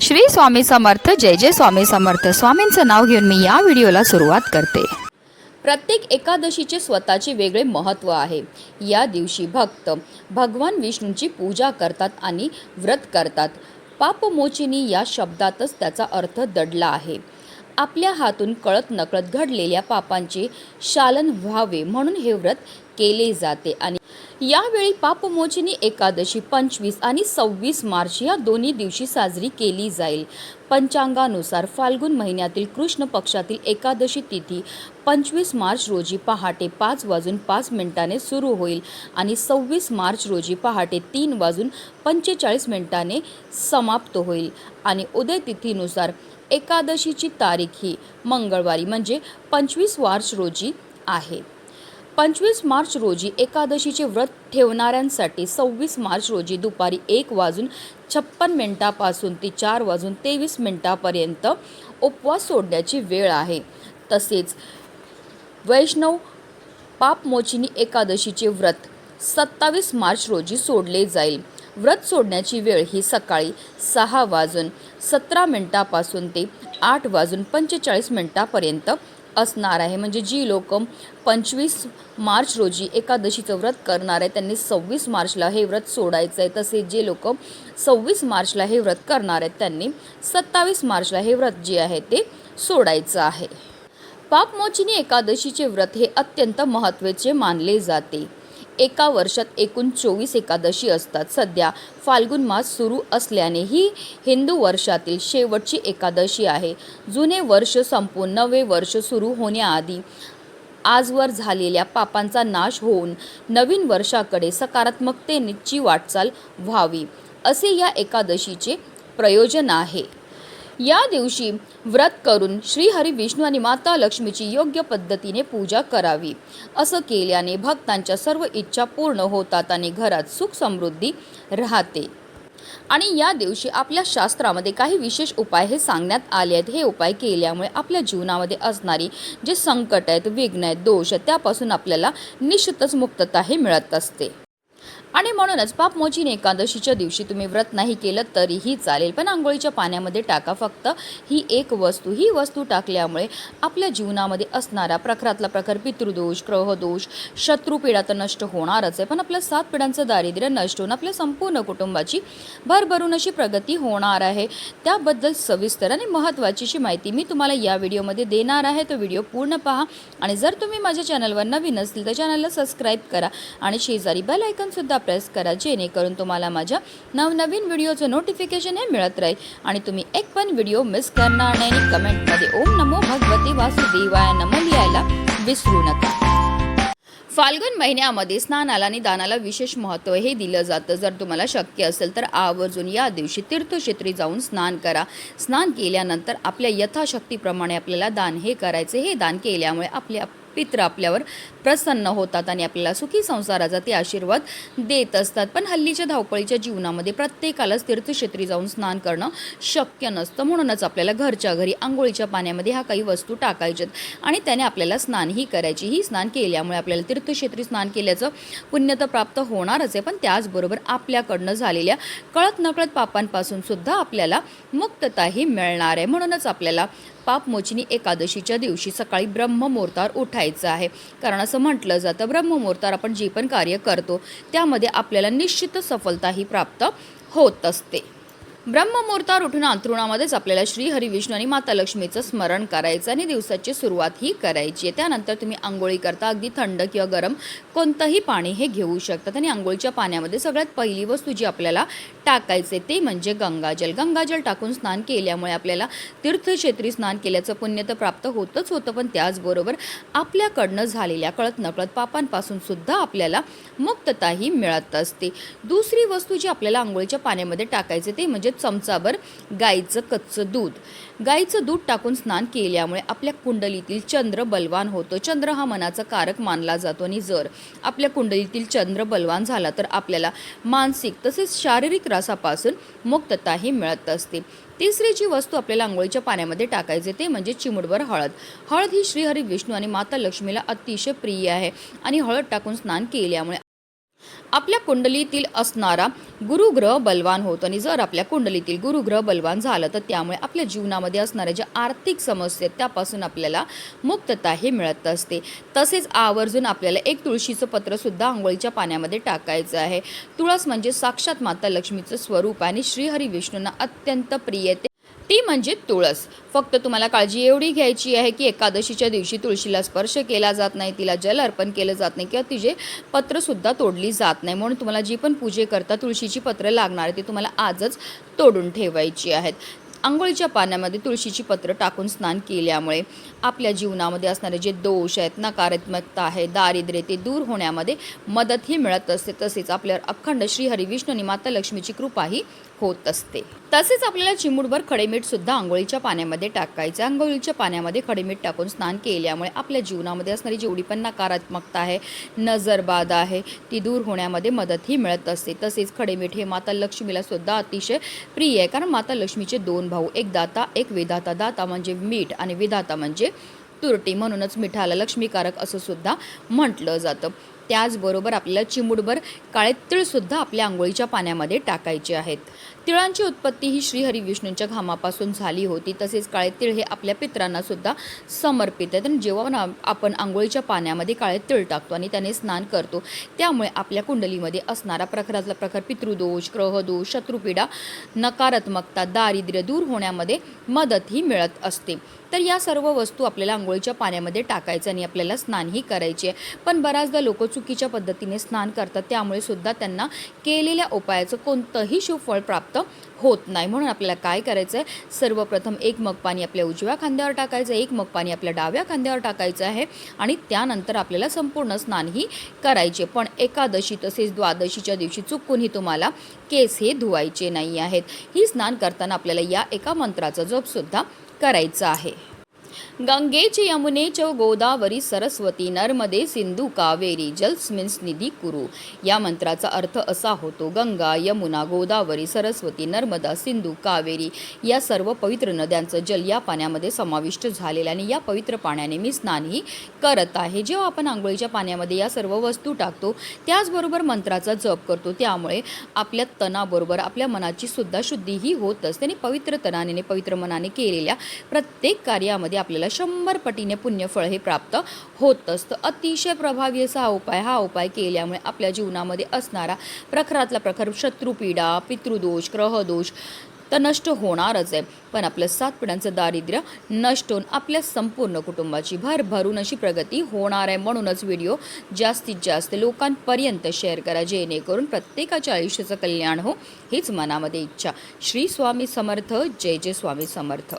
श्री स्वामी समर्थ जय जय स्वामी समर्थ. स्वामींचं नाव घेऊन मी या व्हिडिओला सुरुवात करते. प्रत्येक एकादशीचे स्वतःचे वेगळे महत्त्व आहे. या दिवशी भक्त भगवान विष्णूंची पूजा करतात आणि व्रत करतात. पापमोचिनी या शब्दातच त्याचा अर्थ दडला आहे. आपल्या हातून कळत नकळत घडलेल्या पापांचे शालन व्हावे म्हणून हे व्रत केले जाते आणि यावेळी पापमोचनी एकादशी पंचवीस आणि सव्वीस मार्च या दोन्ही दिवशी साजरी केली जाईल. पंचांगानुसार फाल्गुन महिन्यातील कृष्ण पक्षातील एकादशी तिथी पंचवीस मार्च रोजी पहाटे पाच वाजून पाच मिनिटाने सुरू होईल आणि सव्वीस मार्च रोजी पहाटे तीन वाजून पंचेचाळीस मिनिटाने समाप्त होईल. आणि उदय तिथीनुसार एकादशीची तारीख ही मंगळवारी म्हणजे पंचवीस मार्च रोजी आहे. पंचवीस मार्च रोजी एकादशीचे व्रत ठेवणाऱ्यांसाठी सव्वीस मार्च रोजी दुपारी एक वाजून छप्पन मिनिटापासून ते चार वाजून तेवीस मिनिटापर्यंत उपवास सोडण्याची वेळ आहे. तसेच वैष्णव पापमोचिनी एकादशीचे व्रत सत्तावीस मार्च रोजी सोडले जाईल. व्रत सोडण्याची वेळ ही सकाळी सहा वाजून सतरा मिनिटापासून ते आठ वाजून पंचेचाळीस मिनिटापर्यंत असणार आहे. म्हणजे जी लोक पंचवीस मार्च रोजी एकादशीचं व्रत करणार आहे त्यांनी सव्वीस मार्चला हे व्रत सोडायचं आहे. तसेच जे लोक सव्वीस मार्चला हे व्रत करणार आहेत त्यांनी सत्तावीस मार्चला हे व्रत जे आहे ते सोडायचं आहे. पापमोचिनी एकादशीचे व्रत हे अत्यंत महत्त्वाचे मानले जाते. एका वर्षात एकूण चोवीस एकादशी असतात. सध्या फाल्गुन मास सुरू असल्याने ही हिंदू वर्षातील शेवटची एकादशी आहे. जुने वर्ष संपून नवे वर्ष सुरू होण्याआधी आजवर झालेल्या पापांचा नाश होऊन नवीन वर्षाकडे सकारात्मकतेची वाटचाल व्हावी असे या एकादशीचे प्रयोजन आहे. या दिवशी व्रत करून श्रीहरी विष्णू आणि माता लक्ष्मीची योग्य पद्धतीने पूजा करावी. असं केल्याने भक्तांच्या सर्व इच्छा पूर्ण होतात आणि घरात सुख समृद्धी राहते. आणि या दिवशी आपल्या शास्त्रामध्ये काही विशेष उपाय हे सांगण्यात आले आहेत. हे उपाय केल्यामुळे आपल्या जीवनामध्ये असणारी जे संकट आहेत विघ्न आहेत दोष आहेत त्यापासून आपल्याला निश्चितच मुक्तता हे मिळत असते. आणि म्हणूनच पापमोचीने एकादशीच्या दिवशी तुम्ही व्रत नाही केलं तरीही चालेल. पण आंघोळीच्या पाण्यामध्ये टाका फक्त. ही एक वस्तू ही वस्तू टाकल्यामुळे आपल्या जीवनामध्ये असणारा प्रखरातला प्रखर पितृदोष ग्रहदोष शत्रुपीडा तर नष्ट होणारच आहे. पण आपल्या सात पिढ्यांचं दारिद्र्य नष्ट होऊन आपल्या संपूर्ण कुटुंबाची भरभरून अशी प्रगती होणार आहे. त्याबद्दल सविस्तर आणि महत्त्वाचीशी माहिती मी तुम्हाला या व्हिडिओमध्ये देणार आहे. तो व्हिडिओ पूर्ण पहा आणि जर तुम्ही माझ्या चॅनलवर नवीन असतील तर चॅनलला सबस्क्राईब करा आणि शेजारी बेल ऐकनसुद्धा प्रेस करा जेणेकरून तुम्हाला माझ्या नवनवीन व्हिडिओचं नोटिफिकेशन हे मिळत राहील. आणि तुम्ही एक पण व्हिडिओ मिस करणार नाही आणि कमेंटमध्ये ओम नमो भगवती वासुदेवाय नमो लिहायला विसरू नका. फाल्गुन महिन्यामध्ये स्नानाला आणि दानाला विशेष महत्त्व हे दिलं जातं. जर तुम्हाला शक्य असेल तर आवर्जून या दिवशी तीर्थक्षेत्री जाऊन स्नान करा. स्नान केल्यानंतर आपल्या यथाशक्तीप्रमाणे आपल्याला दान हे करायचे. हे दान केल्यामुळे आपल्या पित्र आपल्यावर प्रसन्न होतात आणि आपल्याला सुखी संसाराचा ते आशीर्वाद देत असतात. पण हल्लीच्या धावपळीच्या जीवनामध्ये प्रत्येकालाच तीर्थक्षेत्री जाऊन स्नान करणं शक्य नसतं. म्हणूनच आपल्याला घरच्या घरी आंघोळीच्या पाण्यामध्ये ह्या काही वस्तू टाकायच्यात आणि त्याने आपल्याला स्नानही करायची. ही स्नान केल्यामुळे आपल्याला तीर्थक्षेत्री स्नान केल्याचं पुण्य तर प्राप्त होणारच आहे. पण त्याचबरोबर आपल्याकडनं झालेल्या कळत नकळत पापांपासून सुद्धा आपल्याला मुक्तताही मिळणार आहे. म्हणूनच आपल्याला पापमोचनी एकादशीच्या दिवशी सकाळी ब्रह्ममुहूर्तावर उठायचं आहे. कारण असं म्हटलं जातं ब्रह्ममुहूर्तावर आपण जे पण कार्य करतो त्यामध्ये आपल्याला निश्चित सफलताही प्राप्त होत असते. ब्रह्ममुहूर्तावर उठून अंथरुणामध्येच आपल्याला श्री हरी विष्णू आणि माता लक्ष्मीचं स्मरण करायचं आणि दिवसाची सुरुवात ही करायची आहे. त्यानंतर तुम्ही आंघोळी करता अगदी थंड किंवा गरम कोणतंही पाणी हे घेऊ शकतात. आणि आंघोळीच्या पाण्यामध्ये सगळ्यात पहिली वस्तू जी आपल्याला टाकायचे ते म्हणजे गंगाजल. गंगाजल टाकून स्नान केल्यामुळे आपल्याला तीर्थक्षेत्री स्नान केल्याचं पुण्य तर प्राप्त होतच होतं पण त्याचबरोबर आपल्याकडनं झालेल्या कळत नकळत पापांपासून सुद्धा आपल्याला मुक्तताही मिळत असते. दुसरी वस्तू जी आपल्याला आंघोळीच्या पाण्यामध्ये टाकायचे ते म्हणजे चमचाभर गाईचं कच्चं दूध. गाईचं दूध टाकून स्नान केल्यामुळे आपल्या कुंडलीतील चंद्र बलवान होतं. चंद्र हा मनाचा कारक मानला जातो आणि जर आपल्या कुंडलीतील चंद्र बलवान झाला तर आपल्याला मानसिक तसेच शारीरिक त्रासापासून मुक्तताही मिळत असते. तिसरी जी वस्तू आपल्याला आंघोळीच्या पाण्यामध्ये टाकायचे ते म्हणजे चिमुडभर हळद. हळद ही श्रीहरी विष्णू आणि माता लक्ष्मीला अतिशय प्रिय आहे आणि हळद टाकून स्नान केल्यामुळे आपल्या कुंडलीतील असणारा गुरुग्रह बलवान होतो आणि जर आपल्या कुंडलीतील गुरुग्रह बलवान झालं तर त्यामुळे आपल्या जीवनामध्ये असणाऱ्या ज्या आर्थिक समस्या आहेत त्यापासून आपल्याला मुक्तता हे मिळत असते. तसेच आवर्जून आपल्याला एक तुळशीचं पत्रसुद्धा आंघोळीच्या पाण्यामध्ये टाकायचं आहे. तुळस म्हणजे साक्षात माता लक्ष्मीचं स्वरूप आणि श्रीहरी विष्णूंना अत्यंत प्रिय ते ती म्हणजे तुळस. फक्त तुम्हाला काळजी एवढी घ्यायची आहे की एकादशीच्या दिवशी तुळशीला स्पर्श केला जात नाही तिला जल अर्पण केलं जात नाही किंवा तिचे पत्रसुद्धा तोडली जात नाही. म्हणून तुम्हाला जी पण पूजे करता तुळशीची पत्र लागणार आहे ती तुम्हाला आजच तोडून ठेवायची आहेत. आंघोळीच्या पाण्यामध्ये तुळशीची पत्र टाकून स्नान केल्यामुळे आपल्या जीवनामध्ये असणारे जे दोष आहेत नकारात्मकता आहे दारिद्र्य ते दूर होण्यामध्ये मदतही मिळत असते. तसेच आपल्यावर अखंड श्री हरी आणि माता लक्ष्मीची कृपाही होत असते. तसेच आपल्याला चिमूटभर खडेमीठ सुद्धा आंघोळीच्या पाण्यामध्ये टाकायचं आंघोळीच्या पाण्यामध्ये खडेमीठ टाकून स्नान केल्यामुळे आपल्या जीवनामध्ये असणारी जेवढी पण नकारात्मकता आहे नजरबाद आहे ती दूर होण्यामध्ये मदतही मिळत असते. तसेच खडेमीठ हे माता लक्ष्मीला सुद्धा अतिशय प्रिय आहे. कारण माता लक्ष्मीचे दोन भाऊ एक दाता एक विधाता. दाता म्हणजे मीठ आणि विधाता म्हणजे तुरटी. म्हणूनच मिठाला लक्ष्मीकारक असं सुद्धा म्हटलं जातं. त्याचबरोबर आपल्याला चिमुडभर काळे तिळसुद्धा आपल्या आंघोळीच्या पाण्यामध्ये टाकायचे आहेत. तिळांची उत्पत्ती ही श्रीहरी विष्णूंच्या घामापासून झाली होती. तसेच काळे तिळ हे आपल्या पित्रांना सुद्धा समर्पित आहे आणि जेव्हा आपण आंघोळीच्या पाण्यामध्ये काळे तिळ टाकतो आणि त्याने स्नान करतो त्यामुळे आपल्या कुंडलीमध्ये असणारा प्रखरातला प्रखर पितृदोष ग्रहदोष शत्रुपीडा नकारात्मकता दारिद्र्य दूर होण्यामध्ये मदतही मिळत असते. तर या सर्व वस्तू आपल्याला आंघोळीच्या पाण्यामध्ये टाकायचं आणि आपल्याला स्नानही करायचे आहे. पण बऱ्याचदा लोक चुकीच्या पद्धतीने स्नान करतात. त्यामुळे सुद्धा त्यांना केलेल्या उपायाचं कोणतंही शुभ प्राप्त प्राप्त होत नाही. म्हणून आपल्याला काय करायचं आहे सर्वप्रथम एक मग पाणी आपल्या उजव्या खांद्यावर टाकायचं आहे एक मग पाणी आपल्या डाव्या खांद्यावर टाकायचं आहे आणि त्यानंतर आपल्याला संपूर्ण स्नानही करायचे. पण एकादशी तसेच द्वादशीच्या दिवशी चुकूनही तुम्हाला केस हे धुवायचे नाही आहेत. ही स्नान करताना आपल्याला या एका मंत्राचा जपसुद्धा करायचं आहे. गंगेचे यमुने च गोदावरी सरस्वती नर्मदे सिंधू कावेरी जलस्मिन्स निधी कुरु. या मंत्राचा अर्थ असा होतो गंगा यमुना गोदावरी सरस्वती नर्मदा सिंधू कावेरी या सर्व पवित्र नद्यांचं जल या पाण्यामध्ये समाविष्ट झालेलं आणि या पवित्र पाण्याने मी स्नानही करत आहे. जेव्हा आपण आंघोळीच्या पाण्यामध्ये या सर्व वस्तू टाकतो त्याचबरोबर मंत्राचा जप करतो त्यामुळे आपल्या तणाबरोबर आपल्या मनाची सुद्धा शुद्धीही होत असते आणि पवित्र तणाने पवित्र मनाने केलेल्या प्रत्येक कार्यामध्ये आपल्याला आपल्याला शंभर पटीने पुण्यफळ हे प्राप्त होत असतं अतिशय प्रभावी असा हा उपाय हा उपाय केल्यामुळे आपल्या जीवनामध्ये असणारा प्रखरातला प्रखर शत्रुपीडा पितृदोष ग्रहदोष तर नष्ट होणारच आहे. पण आपलं सात पिढ्यांचं दारिद्र्य नष्ट होऊन आपल्या संपूर्ण कुटुंबाची भरभरून अशी प्रगती होणार आहे म्हणूनच व्हिडिओ जास्तीत जास्त लोकांपर्यंत शेअर करा. जेणेकरून प्रत्येकाच्या आयुष्याचं कल्याण हो हीच मनामध्ये इच्छा. श्री स्वामी समर्थ. जय जय स्वामी समर्थ.